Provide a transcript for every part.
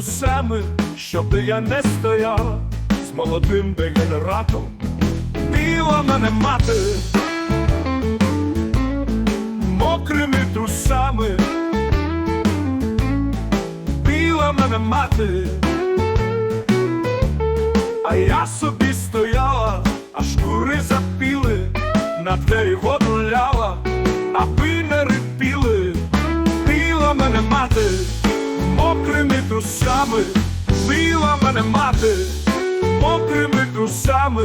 трусами, щоб я не стояла з молодим дегенератом. Біла мене мати, мокрими трусами, біла мене мати, а я собі стояла, аж кури запіли, на воду ляла, аби мокрими трусами, біла мене мати, мокрими трусами.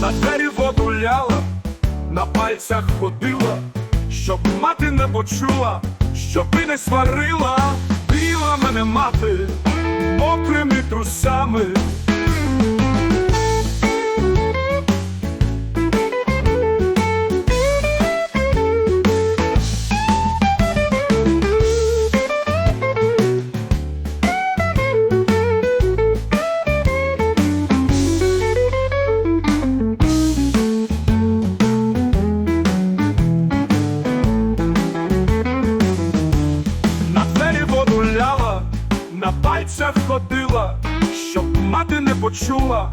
На двері воду ляла, на пальцях ходила, щоб мати не почула, щоб і не сварила, біла мене мати, мокрими трусами. На пальцях ходила, щоб мати не почула,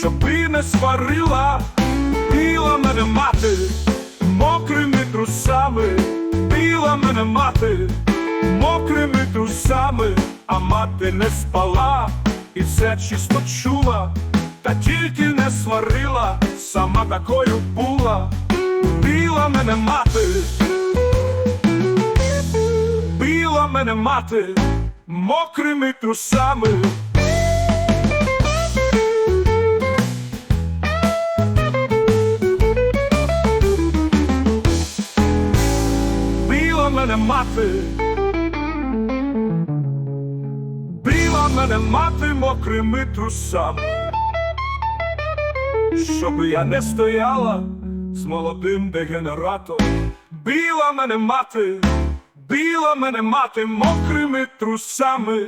щоб і не сварила, біла мене мати, мокрими трусами, біла мене мати, мокрими трусами, а мати не спала, і все чисто чула, та тільки не сварила, сама такою була, біла мене мати. Била мене мати мокрими трусами. Била мене мати. Била мене мати мокрими трусами. Щоб я не стояла з молодим дегенератом. Біла мене мати, біла мене мати мокрими трусами.